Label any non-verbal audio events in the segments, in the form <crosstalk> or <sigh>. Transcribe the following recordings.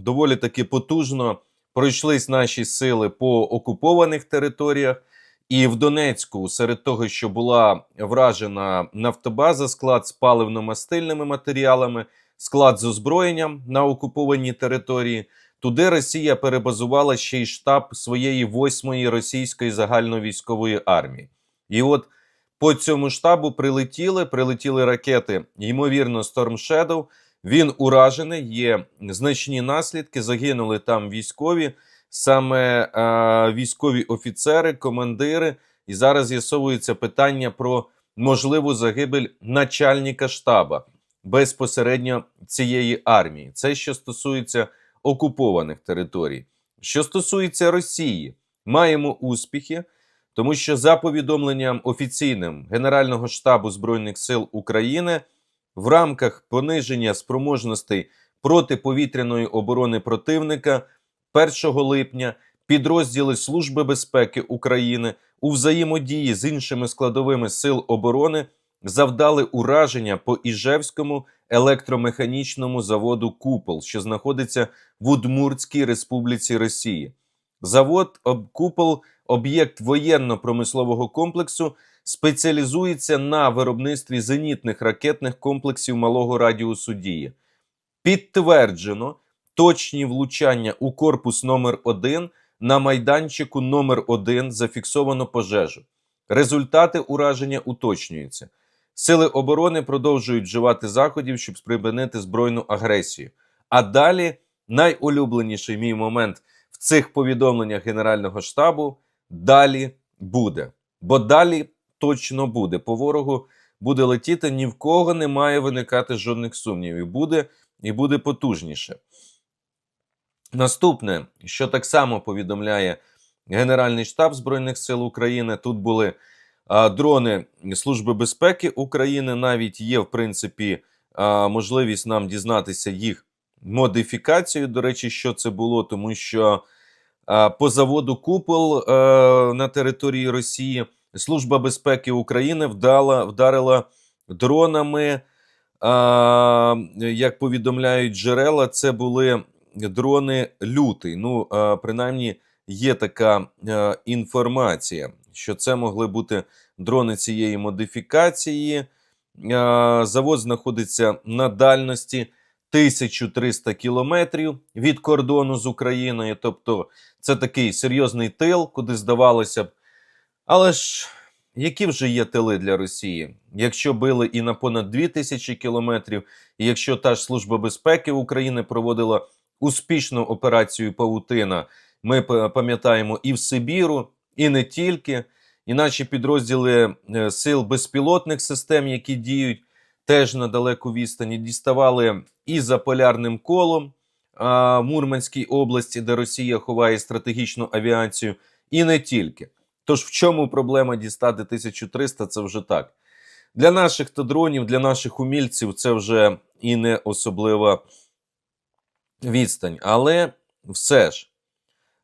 доволі таки потужно пройшлись наші сили по окупованих територіях. І в Донецьку, серед того, що була вражена нафтобаза, склад з паливно-мастильними матеріалами, склад з озброєнням на окупованій території, туди Росія перебазувала ще й штаб своєї восьмої російської загальновійськової армії. І от по цьому штабу прилетіли, прилетіли ракети, ймовірно, Storm Shadow. Він уражений, є значні наслідки. Загинули там військові, саме е, військові офіцери, командири. І зараз з'ясовується питання про можливу загибель начальника штаба безпосередньо цієї армії. Це що стосується окупованих територій. Що стосується Росії, маємо успіхи, тому що за повідомленням офіційним Генерального штабу Збройних сил України в рамках пониження спроможностей протиповітряної оборони противника 1 липня підрозділи Служби безпеки України у взаємодії з іншими складовими сил оборони завдали ураження по Іжевському електромеханічному заводу Купол, що знаходиться в Удмуртській Республіці Росії. Завод Купол, об'єкт воєнно-промислового комплексу, спеціалізується на виробництві зенітних ракетних комплексів малого радіусу дії. Підтверджено точні влучання у корпус номер 1 на майданчику номер 1 зафіксовано пожежу. Результати ураження уточнюються. Сили оборони продовжують вживати заходів, щоб припинити збройну агресію. А далі найулюбленіший мій момент в цих повідомленнях Генерального штабу далі буде. Бо далі точно буде. По ворогу буде летіти, ні в кого не має виникати жодних сумнівів. Буде і буде потужніше. Наступне, що так само повідомляє Генеральний штаб Збройних сил України, тут були а, дрони Служби безпеки України. Навіть є, в принципі, а, можливість нам дізнатися їх модифікацію. До речі, що це було, тому що а, по заводу Купол а, на території Росії Служба безпеки України вдала, вдарила дронами. А, як повідомляють джерела, це були дрони лютий. Ну, а, принаймні, є така а, інформація, що це могли бути дрони цієї модифікації. А, завод знаходиться на дальності 1300 кілометрів від кордону з Україною. Тобто, це такий серйозний тил, куди здавалося б. Але ж які вже є тили для Росії? Якщо били і на понад 2000 кілометрів, і якщо та ж Служба безпеки України проводила успішну операцію Паутина, ми пам'ятаємо і в Сибіру, і не тільки, і наші підрозділи е, сил безпілотних систем, які діють теж на далеку відстані, діставали і за полярним колом Мурманській області, де Росія ховає стратегічну авіацію, і не тільки. Тож в чому проблема дістати 1300? Це вже так. Для наших то дронів, для наших умільців це вже і не особлива відстань. Але все ж,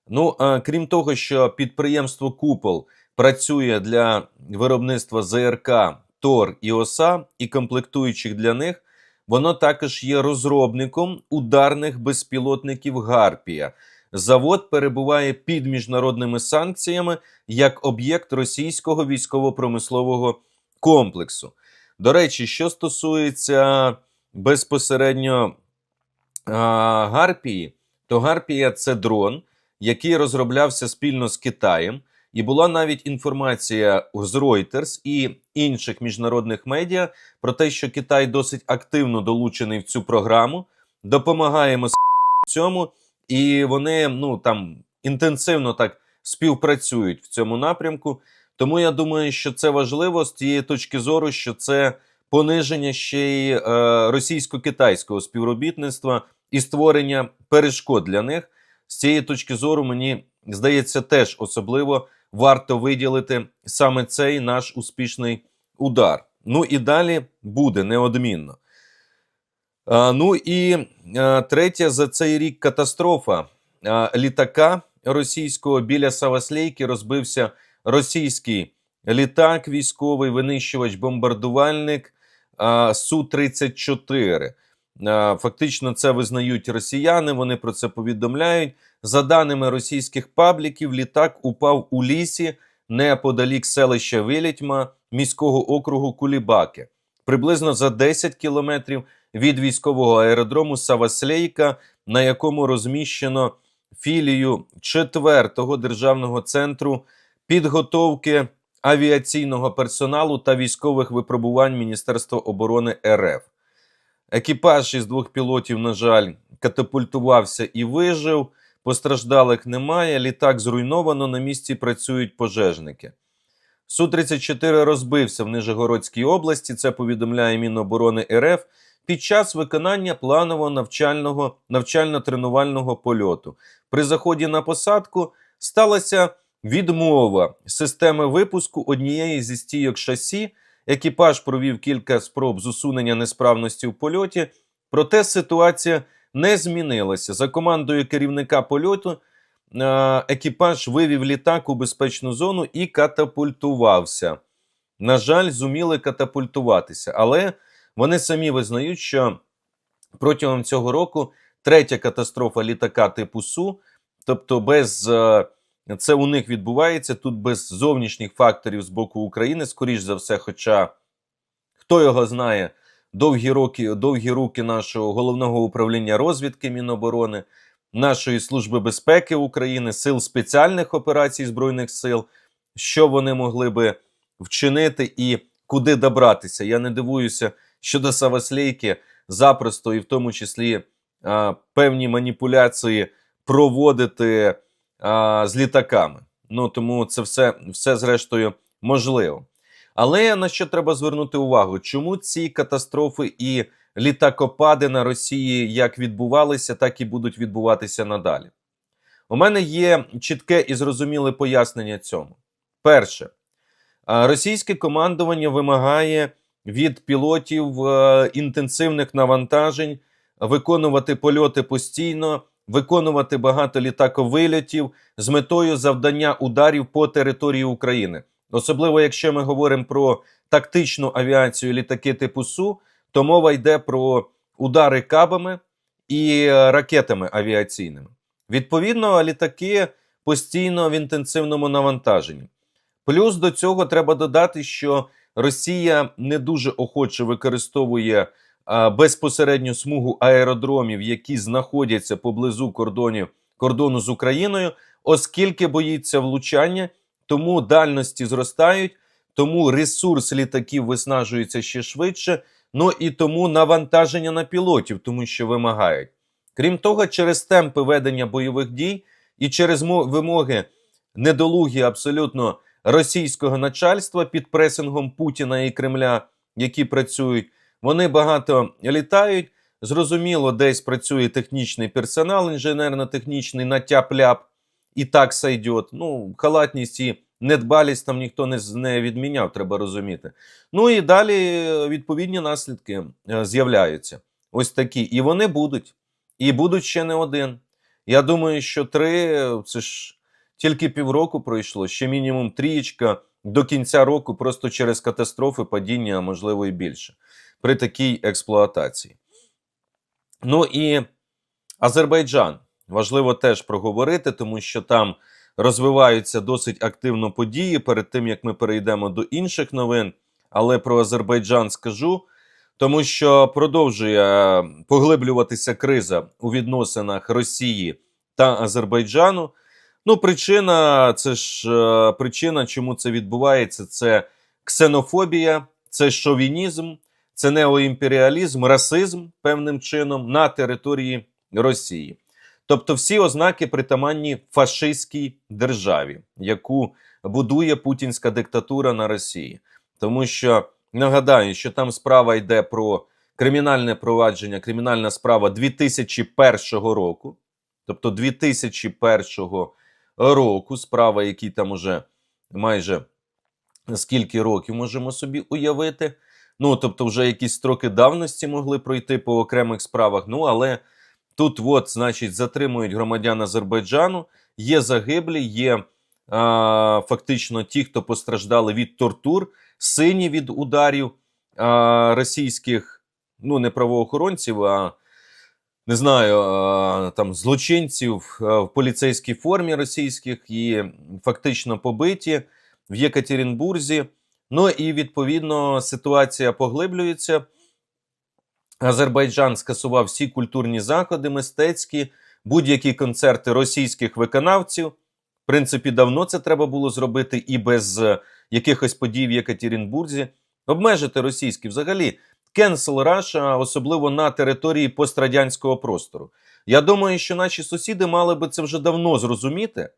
ну а, крім того, що підприємство Купол працює для виробництва ЗРК, ТОР і ОСА і комплектуючих для них, воно також є розробником ударних безпілотників Гарпія. Завод перебуває під міжнародними санкціями як об'єкт російського військово-промислового комплексу. До речі, що стосується безпосередньо а, Гарпії, то Гарпія це дрон, який розроблявся спільно з Китаєм. І була навіть інформація з Reuters і інших міжнародних медіа про те, що Китай досить активно долучений в цю програму, допомагаємо цьому, і вони ну там інтенсивно так співпрацюють в цьому напрямку. Тому я думаю, що це важливо з тієї точки зору, що це пониження ще й е, російсько-китайського співробітництва і створення перешкод для них. З цієї точки зору, мені здається, теж особливо варто виділити саме цей наш успішний удар. Ну і далі буде неодмінно. Ну і а, третя за цей рік катастрофа літака російського біля Саваслейки розбився російський літак, військовий винищувач, бомбардувальник Су-34. Фактично, це визнають росіяни. Вони про це повідомляють. За даними російських пабліків, літак упав у лісі неподалік селища Вилітьма міського округу Кулібаки, приблизно за 10 кілометрів від військового аеродрому Саваслейка, на якому розміщено філію 4-го державного центру підготовки авіаційного персоналу та військових випробувань Міністерства оборони РФ. Екіпаж із двох пілотів, на жаль, катапультувався і вижив. Постраждалих немає. Літак зруйновано. На місці працюють пожежники. Су-34 розбився в Нижегородській області. Це повідомляє Міноборони РФ під час виконання планового навчального навчально-тренувального польоту. При заході на посадку сталася відмова системи випуску однієї зі стійок шасі. Екіпаж провів кілька спроб з усунення несправності в польоті, проте ситуація не змінилася. За командою керівника польоту е, екіпаж вивів літак у безпечну зону і катапультувався. На жаль, зуміли катапультуватися, але вони самі визнають, що протягом цього року третя катастрофа літака типу Су, тобто без е, це у них відбувається тут без зовнішніх факторів з боку України, скоріш за все, хоча хто його знає, довгі роки, довгі руки нашого головного управління розвідки Міноборони, нашої служби безпеки України, сил спеціальних операцій Збройних сил, що вони могли би вчинити і куди добратися. Я не дивуюся, що до Саваслейки запросто і в тому числі а, певні маніпуляції проводити а, з літаками. Ну тому це все, все зрештою можливо. Але на що треба звернути увагу? Чому ці катастрофи і літакопади на Росії як відбувалися, так і будуть відбуватися надалі? У мене є чітке і зрозуміле пояснення цьому. Перше, російське командування вимагає від пілотів е, інтенсивних навантажень виконувати польоти постійно, виконувати багато літаковильотів з метою завдання ударів по території України. Особливо, якщо ми говоримо про тактичну авіацію літаки типу Су, то мова йде про удари кабами і е, ракетами авіаційними. Відповідно, літаки постійно в інтенсивному навантаженні. Плюс до цього треба додати, що Росія не дуже охоче використовує а, безпосередню смугу аеродромів, які знаходяться поблизу кордонів кордону з Україною, оскільки боїться влучання, тому дальності зростають, тому ресурс літаків виснажується ще швидше. Ну і тому навантаження на пілотів, тому що вимагають. Крім того, через темпи ведення бойових дій і через вимоги недолугі абсолютно російського начальства під пресингом Путіна і Кремля, які працюють, вони багато літають. Зрозуміло, десь працює технічний персонал, інженерно-технічний на тяп-ляп, і так сайдет. Ну, халатність і недбалість там ніхто не не відміняв, треба розуміти. Ну і далі відповідні наслідки е, з'являються. Ось такі. І вони будуть. І будуть ще не один. Я думаю, що три це ж тільки півроку пройшло, ще мінімум трієчка до кінця року, просто через катастрофи, падіння, а можливо і більше, при такій експлуатації. Ну і Азербайджан важливо теж проговорити, тому що там розвиваються досить активно події перед тим, як ми перейдемо до інших новин. Але про Азербайджан скажу, тому що продовжує поглиблюватися криза у відносинах Росії та Азербайджану. Ну, причина, це ж е, причина, чому це відбувається, це ксенофобія, це шовінізм, це неоімперіалізм, расизм певним чином на території Росії. Тобто всі ознаки притаманні фашистській державі, яку будує путінська диктатура на Росії. Тому що нагадаю, що там справа йде про кримінальне провадження, кримінальна справа 2001 року, тобто 2001 року, справа, які там уже майже скільки років можемо собі уявити. Ну, тобто, вже якісь строки давності могли пройти по окремих справах. Ну, але тут, от, значить, затримують громадян Азербайджану, є загиблі, є а, фактично ті, хто постраждали від тортур, сині від ударів а, російських ну не правоохоронців, а не знаю, там злочинців в поліцейській формі російських і фактично побиті в Єкатеринбурзі. Ну і відповідно ситуація поглиблюється. Азербайджан скасував всі культурні заходи, мистецькі, будь-які концерти російських виконавців. В принципі, давно це треба було зробити і без е, якихось подій в Єкатеринбурзі. Обмежити російські взагалі. Cancel Russia, особливо на території пострадянського простору. Я думаю, що наші сусіди мали би це вже давно зрозуміти,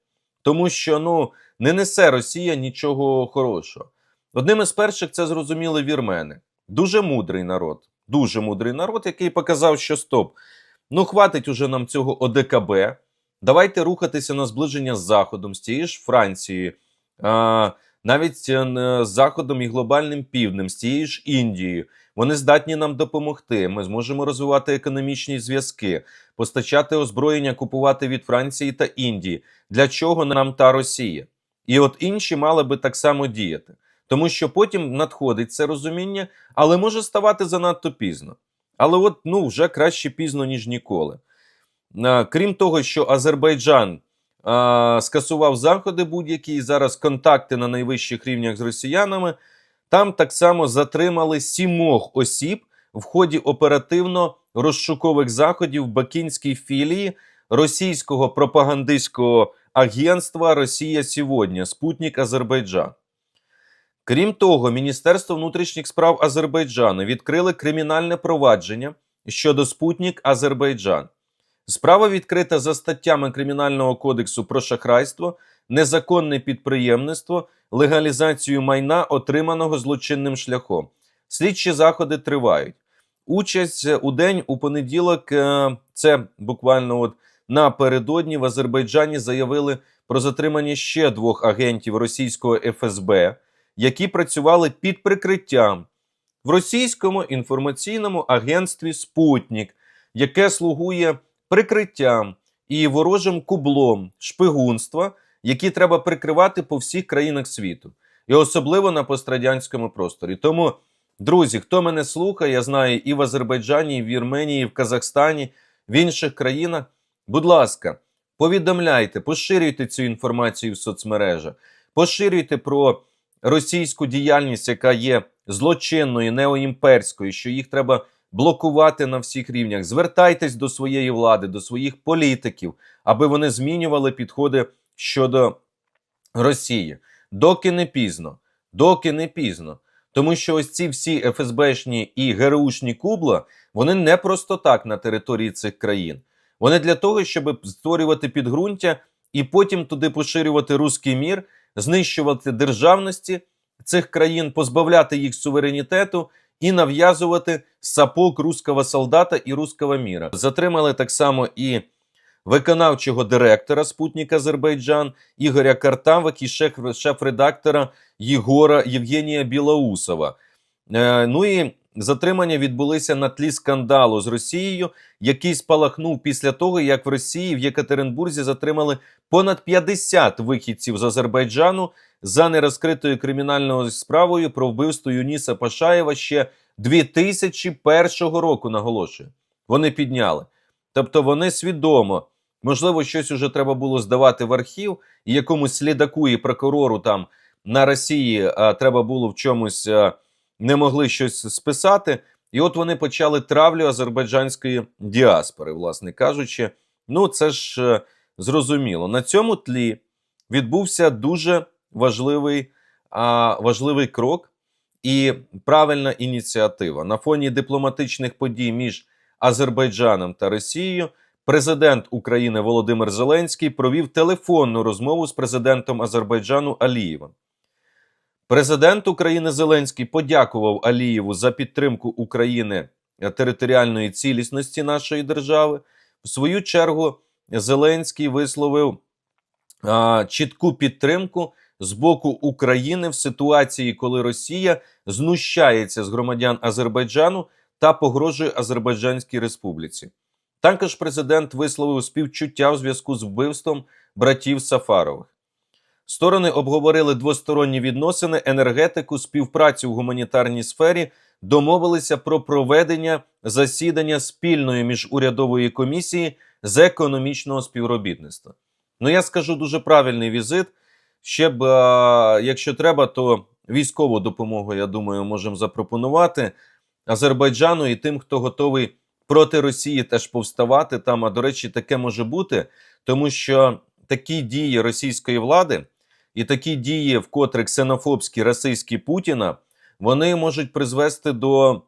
тому що ну, не несе Росія нічого хорошого. Одним із перших це зрозуміли вірмени. Дуже мудрий народ. Дуже мудрий народ, який показав, що стоп. Ну, хватить уже нам цього ОДКБ. Давайте рухатися на зближення з Заходом, з тієї ж Францією, а, навіть е, з Заходом і глобальним півднем, з тією ж Індією. Вони здатні нам допомогти. Ми зможемо розвивати економічні зв'язки, постачати озброєння, купувати від Франції та Індії. Для чого нам та Росія? І от інші мали би так само діяти. Тому що потім надходить це розуміння, але може ставати занадто пізно. Але от ну вже краще пізно, ніж ніколи. Крім того, що Азербайджан скасував заходи будь-які і зараз контакти на найвищих рівнях з росіянами, там так само затримали сімох осіб в ході оперативно-розшукових заходів в Бакінській філії російського пропагандистського агентства Росія сьогодні Спутник Азербайджан. Крім того, Міністерство внутрішніх справ Азербайджану відкрили кримінальне провадження щодо Спутник Азербайджан. Справа відкрита за статтями Кримінального кодексу про шахрайство, незаконне підприємництво, легалізацію майна, отриманого злочинним шляхом. Слідчі заходи тривають. Участь у день у понеділок, е, це буквально от напередодні в Азербайджані заявили про затримання ще двох агентів російського ФСБ які працювали під прикриттям в російському інформаційному агентстві Спутник, яке слугує прикриттям і ворожим кублом шпигунства, які треба прикривати по всіх країнах світу, і особливо на пострадянському просторі. Тому, друзі, хто мене слухає, я знаю і в Азербайджані, і в Вірменії, і в Казахстані, в інших країнах. Будь ласка, повідомляйте, поширюйте цю інформацію в соцмережах, поширюйте про російську діяльність, яка є злочинною, неоімперською, що їх треба блокувати на всіх рівнях. Звертайтесь до своєї влади, до своїх політиків, аби вони змінювали підходи щодо Росії. Доки не пізно, доки не пізно. Тому що ось ці всі ФСБшні і ГРУшні кубла, вони не просто так на території цих країн. Вони для того, щоб створювати підґрунтя і потім туди поширювати руський мір, знищувати державності цих країн, позбавляти їх суверенітету і нав'язувати сапог руського солдата і руського міра. Затримали так само і виконавчого директора Спутник Азербайджан Ігоря Картавик і шеф-редактора Єгора Євгенія Білоусова. Е, ну і затримання відбулися на тлі скандалу з Росією, який спалахнув після того, як в Росії в Єкатеринбурзі затримали понад 50 вихідців з Азербайджану за нерозкритою кримінальною справою про вбивство Юніса Пашаєва ще 2001 року. Наголошую, вони підняли. Тобто вони свідомо, можливо, щось уже треба було здавати в архів, і якомусь слідаку і прокурору там на Росії а, треба було в чомусь а, не могли щось списати. І от вони почали травлю азербайджанської діаспори, власне кажучи. Ну, це ж е, зрозуміло. На цьому тлі відбувся дуже важливий, а, важливий крок і правильна ініціатива. На фоні дипломатичних подій між Азербайджаном та Росією. Президент України Володимир Зеленський провів телефонну розмову з президентом Азербайджану Алієвим. Президент України Зеленський подякував Алієву за підтримку України територіальної цілісності нашої держави. В свою чергу Зеленський висловив а, чітку підтримку з боку України в ситуації, коли Росія знущається з громадян Азербайджану та погрожує Азербайджанській Республіці. Також президент висловив співчуття в зв'язку з вбивством братів Сафарових. Сторони обговорили двосторонні відносини, енергетику, співпрацю в гуманітарній сфері, домовилися про проведення засідання спільної міжурядової комісії з економічного співробітництва. Ну, я скажу дуже правильний візит. Ще б, е, якщо треба, то військову допомогу, я думаю, можемо запропонувати Азербайджану і тим, хто готовий проти Росії теж повставати там. А до речі, таке може бути, тому що такі дії російської влади і такі дії, вкотре ксенофобські, расистські Путіна, вони можуть призвести до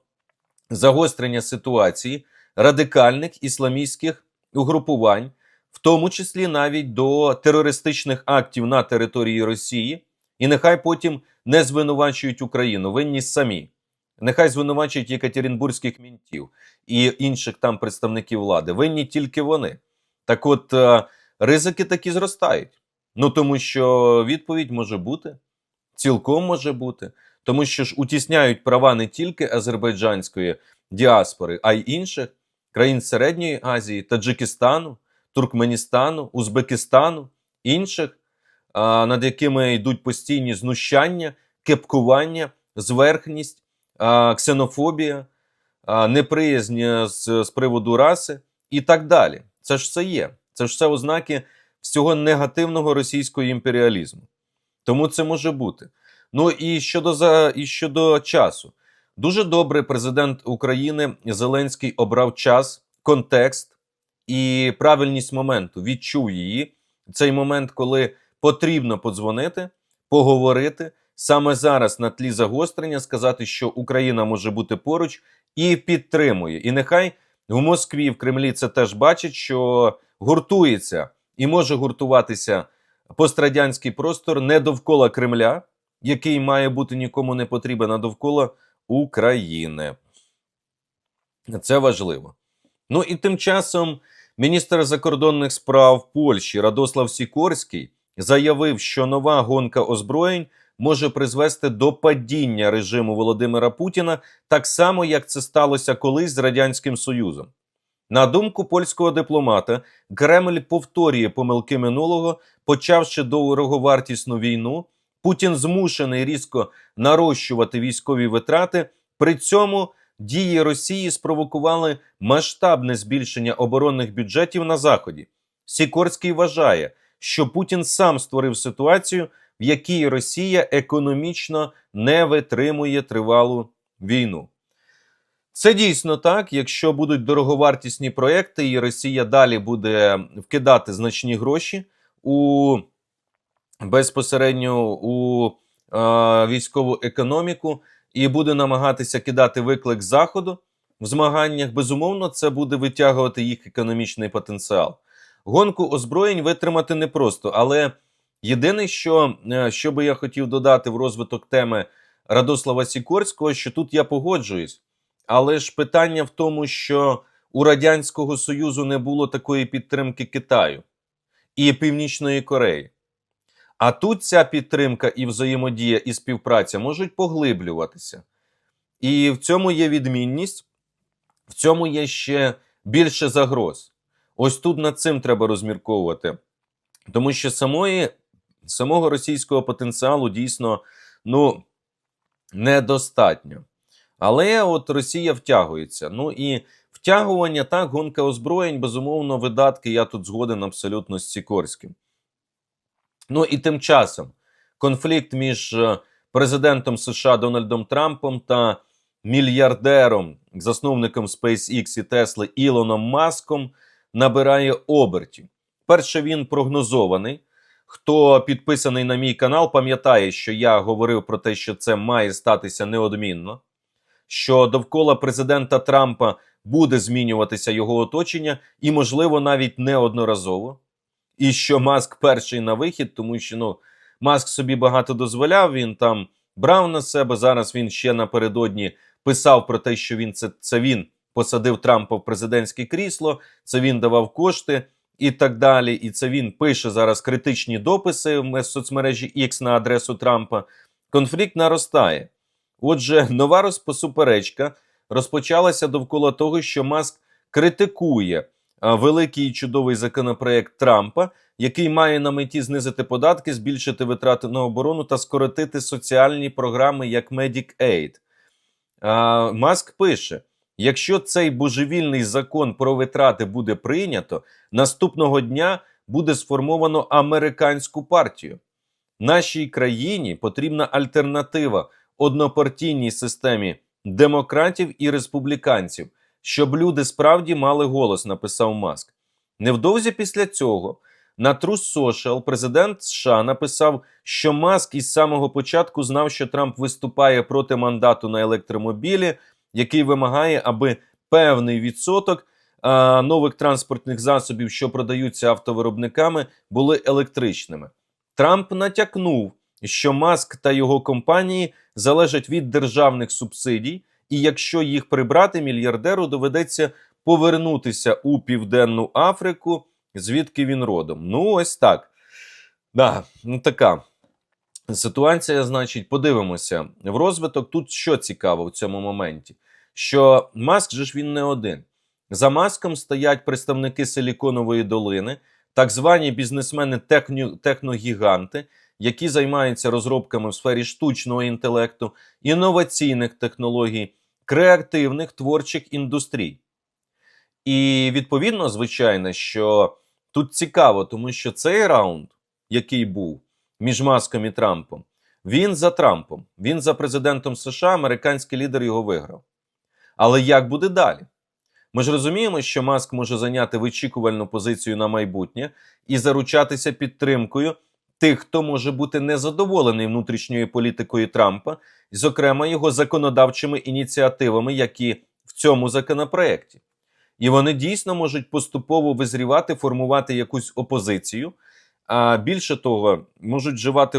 загострення ситуації радикальних ісламістських угрупувань, в тому числі навіть до терористичних актів на території Росії, і нехай потім не звинувачують Україну, винні самі. Нехай звинувачують Єкатеринбурзьких мінтів і інших там представників влади. Винні тільки вони. Так от е, ризики такі зростають. Ну тому що відповідь може бути, цілком може бути, тому що ж утісняють права не тільки азербайджанської діаспори, а й інших країн Середньої Азії, Таджикистану, Туркменістану, Узбекистану, інших, над якими йдуть постійні знущання, кепкування, зверхність, ксенофобія, неприязнь з, з приводу раси і так далі. Це ж все є. Це ж все ознаки всього негативного російського імперіалізму. Тому це може бути. Ну і щодо за і щодо часу, дуже добре президент України Зеленський обрав час, контекст і правильність моменту. Відчув її. Цей момент, коли потрібно подзвонити, поговорити саме зараз на тлі загострення, сказати, що Україна може бути поруч і підтримує. І нехай в Москві, в Кремлі це теж бачать, що гуртується і може гуртуватися пострадянський простор не довкола Кремля, який має бути нікому не потрібен, а довкола України. Це важливо. Ну і тим часом міністр закордонних справ Польщі Радослав Сікорський заявив, що нова гонка озброєнь може призвести до падіння режиму Володимира Путіна, так само як це сталося колись з Радянським Союзом. На думку польського дипломата, Кремль повторює помилки минулого, почавши дороговартісну війну. Путін змушений різко нарощувати військові витрати. При цьому дії Росії спровокували масштабне збільшення оборонних бюджетів на заході. Сікорський вважає, що Путін сам створив ситуацію, в якій Росія економічно не витримує тривалу війну. Це дійсно так. Якщо будуть дороговартісні проекти, і Росія далі буде вкидати значні гроші у безпосередньо у е, військову економіку і буде намагатися кидати виклик заходу в змаганнях, безумовно, це буде витягувати їх економічний потенціал. Гонку озброєнь витримати непросто, але єдине, що, е, що би я хотів додати в розвиток теми Радослава Сікорського, що тут я погоджуюсь. Але ж питання в тому, що у Радянського Союзу не було такої підтримки Китаю і Північної Кореї. А тут ця підтримка і взаємодія і співпраця можуть поглиблюватися. І в цьому є відмінність, в цьому є ще більше загроз. Ось тут над цим треба розмірковувати. Тому що самої, самого російського потенціалу дійсно ну, недостатньо. Але от Росія втягується. Ну і втягування, так, гонка озброєнь, безумовно, видатки. Я тут згоден абсолютно з Сікорським. Ну і тим часом конфлікт між е, президентом США Дональдом Трампом та мільярдером, засновником SpaceX і Tesla Ілоном Маском набирає обертів. Перше, він прогнозований. Хто підписаний на мій канал, пам'ятає, що я говорив про те, що це має статися неодмінно, що довкола президента Трампа буде змінюватися його оточення, і, можливо, навіть неодноразово і що Маск перший на вихід, тому що ну Маск собі багато дозволяв. Він там брав на себе. Зараз він ще напередодні писав про те, що він це, це він посадив Трампа в президентське крісло, це він давав кошти і так далі. І це він пише зараз критичні дописи в соцмережі X на адресу Трампа. Конфлікт наростає. Отже, <laughs> нова розпосуперечка розпочалася довкола того, що Маск критикує великий і чудовий законопроект Трампа, який має на меті знизити податки, збільшити витрати на оборону та скоротити соціальні програми як Medicaid. Маск пише: якщо цей божевільний закон про витрати буде прийнято, наступного дня буде сформовано американську партію. Нашій країні потрібна альтернатива однопартійній системі демократів і республіканців, щоб люди справді мали голос, написав Маск. Невдовзі після цього на True Social президент США написав, що Маск із самого початку знав, що Трамп виступає проти мандату на електромобілі, який вимагає, аби певний відсоток а, нових транспортних засобів, що продаються автовиробниками, були електричними. Трамп натякнув, що Маск та його компанії залежать від державних субсидій, і якщо їх прибрати, мільярдеру доведеться повернутися у Південну Африку, звідки він родом. Ну, ось так. Да, ну така ситуація, значить, подивимося в розвиток. Тут що цікаво в цьому моменті? Що Маск же ж він не один. За маском стоять представники Силіконової долини, так звані бізнесмени техногіганти, які займаються розробками в сфері штучного інтелекту, інноваційних технологій, креативних творчих індустрій. І відповідно, звичайно, що тут цікаво, тому що цей раунд, який був між Маском і Трампом, він за Трампом, він за президентом США, американський лідер його виграв. Але як буде далі? Ми ж розуміємо, що Маск може зайняти вичікувальну позицію на майбутнє і заручатися підтримкою тих, хто може бути незадоволений внутрішньою політикою Трампа, зокрема його законодавчими ініціативами, які в цьому законопроекті. І вони дійсно можуть поступово визрівати, формувати якусь опозицію. А більше того, можуть вживати,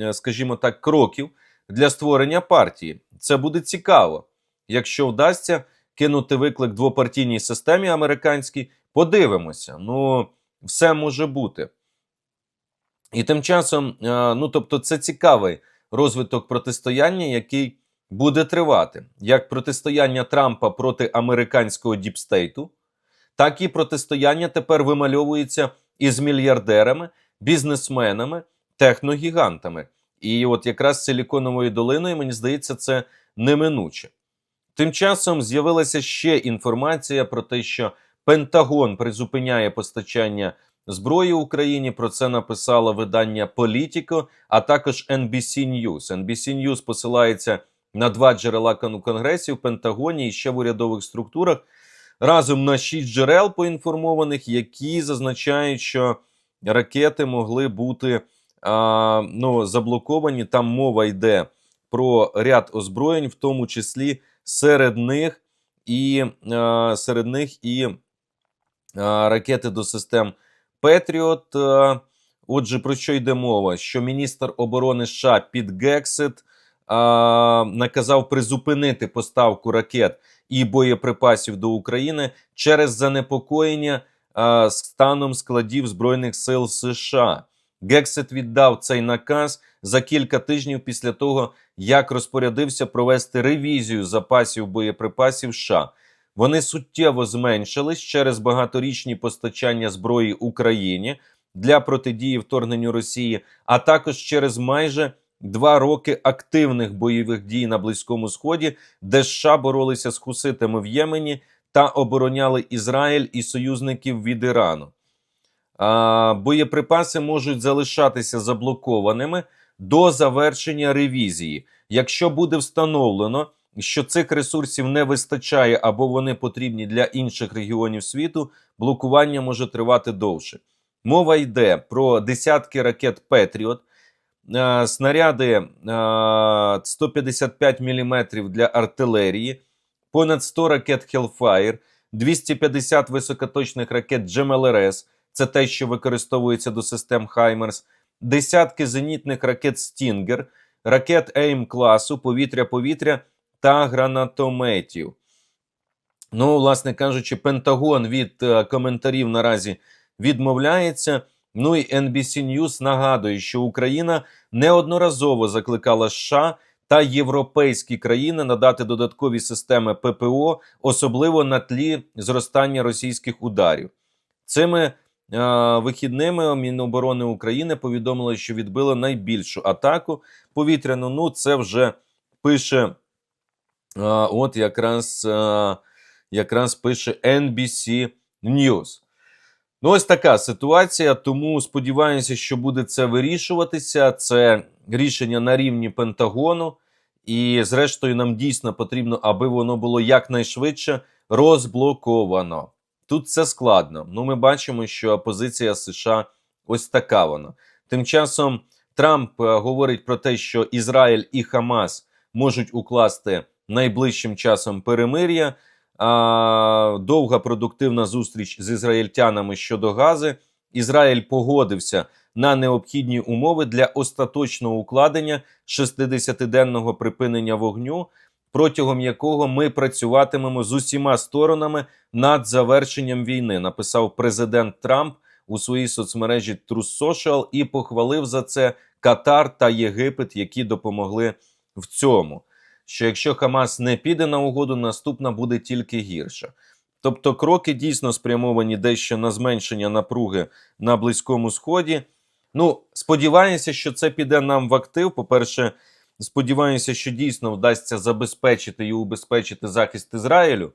е, скажімо так, кроків для створення партії. Це буде цікаво, якщо вдасться кинути виклик двопартійній системі американській. Подивимося. Ну, все може бути. І тим часом, е, ну тобто, це цікавий розвиток протистояння, який буде тривати як протистояння Трампа проти американського діпстейту, так і протистояння тепер вимальовується із мільярдерами, бізнесменами, техногігантами. І от якраз Силіконовою долиною, мені здається, це неминуче. Тим часом з'явилася ще інформація про те, що Пентагон призупиняє постачання зброї Україні. Про це написало видання Політіко, а також NBC News. NBC News посилається на два джерела кон- конгресі в Пентагоні і ще в урядових структурах. Разом на шість джерел поінформованих, які зазначають, що ракети могли бути а, ну, заблоковані. Там мова йде про ряд озброєнь, в тому числі серед них і а, серед них і а, ракети до систем Петріот. Отже, про що йде мова? Що міністр оборони США під Гексет а, наказав призупинити поставку ракет і боєприпасів до України через занепокоєння а, станом складів Збройних сил США. Гексет віддав цей наказ за кілька тижнів після того, як розпорядився провести ревізію запасів боєприпасів США. Вони суттєво зменшились через багаторічні постачання зброї Україні для протидії вторгненню Росії, а також через майже два роки активних бойових дій на Близькому Сході, де США боролися з хуситами в Ємені та обороняли Ізраїль і союзників від Ірану. А, боєприпаси можуть залишатися заблокованими до завершення ревізії, якщо буде встановлено, що цих ресурсів не вистачає або вони потрібні для інших регіонів світу, блокування може тривати довше. Мова йде про десятки ракет Петріот, снаряди е, 155 мм для артилерії, понад 100 ракет Hellfire, 250 високоточних ракет GMLRS, це те, що використовується до систем Хаймерс, десятки зенітних ракет Stinger, ракет AIM класу, повітря-повітря та гранатометів. Ну, власне кажучи, Пентагон від е, коментарів наразі відмовляється. Ну і NBC News нагадує, що Україна неодноразово закликала США та європейські країни надати додаткові системи ППО, особливо на тлі зростання російських ударів. Цими е, вихідними Міноборони України повідомили, що відбили найбільшу атаку повітряну. Ну, це вже пише А, От якраз, а, якраз пише NBC News. Ну, ось така ситуація. Тому сподіваюся, що буде це вирішуватися. Це рішення на рівні Пентагону. І, зрештою, нам дійсно потрібно, аби воно було якнайшвидше розблоковано. Тут це складно. Ну, ми бачимо, що позиція США ось така вона. Тим часом Трамп е, говорить про те, що Ізраїль і Хамас можуть укласти найближчим часом перемир'я. А, довга продуктивна зустріч з ізраїльтянами щодо Гази. Ізраїль погодився на необхідні умови для остаточного укладення 60-денного припинення вогню, протягом якого ми працюватимемо з усіма сторонами над завершенням війни. Написав президент Трамп у своїй соцмережі Truth Social і похвалив за це Катар та Єгипет, які допомогли в цьому. Що якщо Хамас не піде на угоду, наступна буде тільки гірша. Тобто кроки дійсно спрямовані дещо на зменшення напруги на Близькому Сході. Ну, сподіваюся, що це піде нам в актив. По-перше, сподіваюся, що дійсно вдасться забезпечити і убезпечити захист Ізраїлю,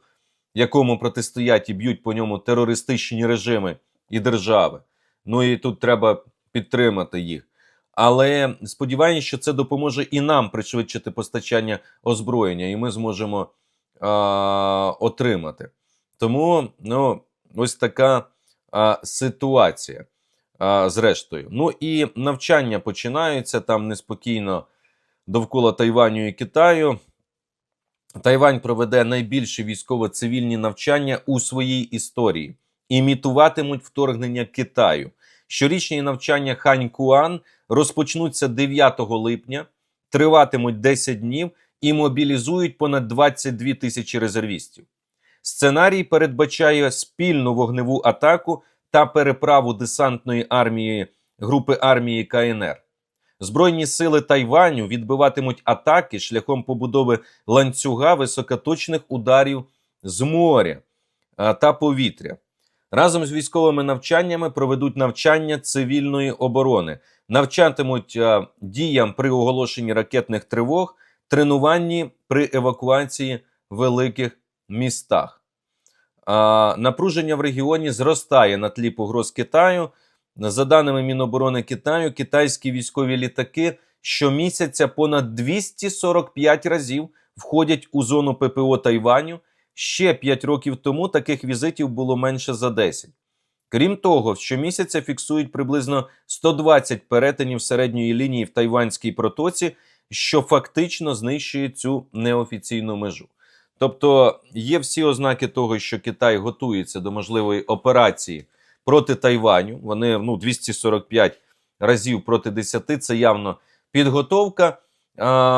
якому протистоять і б'ють по ньому терористичні режими і держави. Ну і тут треба підтримати їх. Але сподіваюся, що це допоможе і нам пришвидшити постачання озброєння, і ми зможемо а, отримати. Тому ну, ось така а, ситуація. А, зрештою, ну і навчання починаються там неспокійно довкола Тайваню і Китаю. Тайвань проведе найбільші військово-цивільні навчання у своїй історії, імітуватимуть вторгнення Китаю. Щорічні навчання Хань Куан розпочнуться 9 липня, триватимуть 10 днів і мобілізують понад 22 тисячі резервістів. Сценарій передбачає спільну вогневу атаку та переправу десантної армії групи армії КНР. Збройні сили Тайваню відбиватимуть атаки шляхом побудови ланцюга високоточних ударів з моря та повітря. Разом з військовими навчаннями проведуть навчання цивільної оборони, навчатимуть а, діям при оголошенні ракетних тривог, тренуванні при евакуації в великих містах. А, напруження в регіоні зростає на тлі погроз Китаю. За даними Міноборони Китаю, китайські військові літаки щомісяця понад 245 разів входять у зону ППО Тайваню. Ще 5 років тому таких візитів було менше за 10. Крім того, щомісяця фіксують приблизно 120 перетинів середньої лінії в Тайванській протоці, що фактично знищує цю неофіційну межу. Тобто є всі ознаки того, що Китай готується до можливої операції проти Тайваню. Вони ну 245 разів проти 10, Це явно підготовка.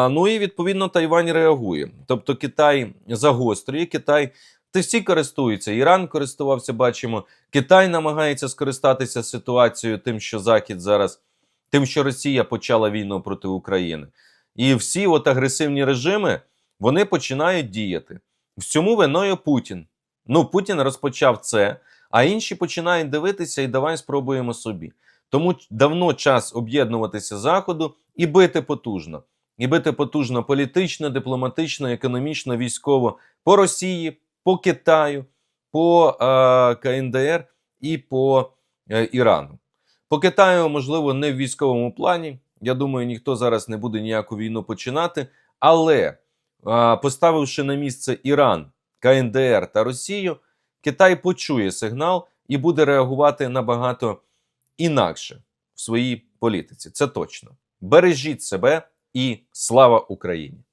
Ну і відповідно Тайвань реагує. Тобто Китай загострює, Китай ти всі користуються. Іран користувався, бачимо. Китай намагається скористатися ситуацією, тим, що Захід зараз, тим, що Росія почала війну проти України. І всі от агресивні режими вони починають діяти. Всьому виною Путін. Ну, Путін розпочав це, а інші починають дивитися і давай спробуємо собі. Тому давно час об'єднуватися Заходу і бити потужно. І бити потужно політично, дипломатично, економічно, військово по Росії, по Китаю, по е, КНДР і по е, Ірану. По Китаю, можливо, не в військовому плані. Я думаю, ніхто зараз не буде ніяку війну починати. Але е, поставивши на місце Іран, КНДР та Росію, Китай почує сигнал і буде реагувати набагато інакше в своїй політиці. Це точно. Бережіть себе і слава Україні!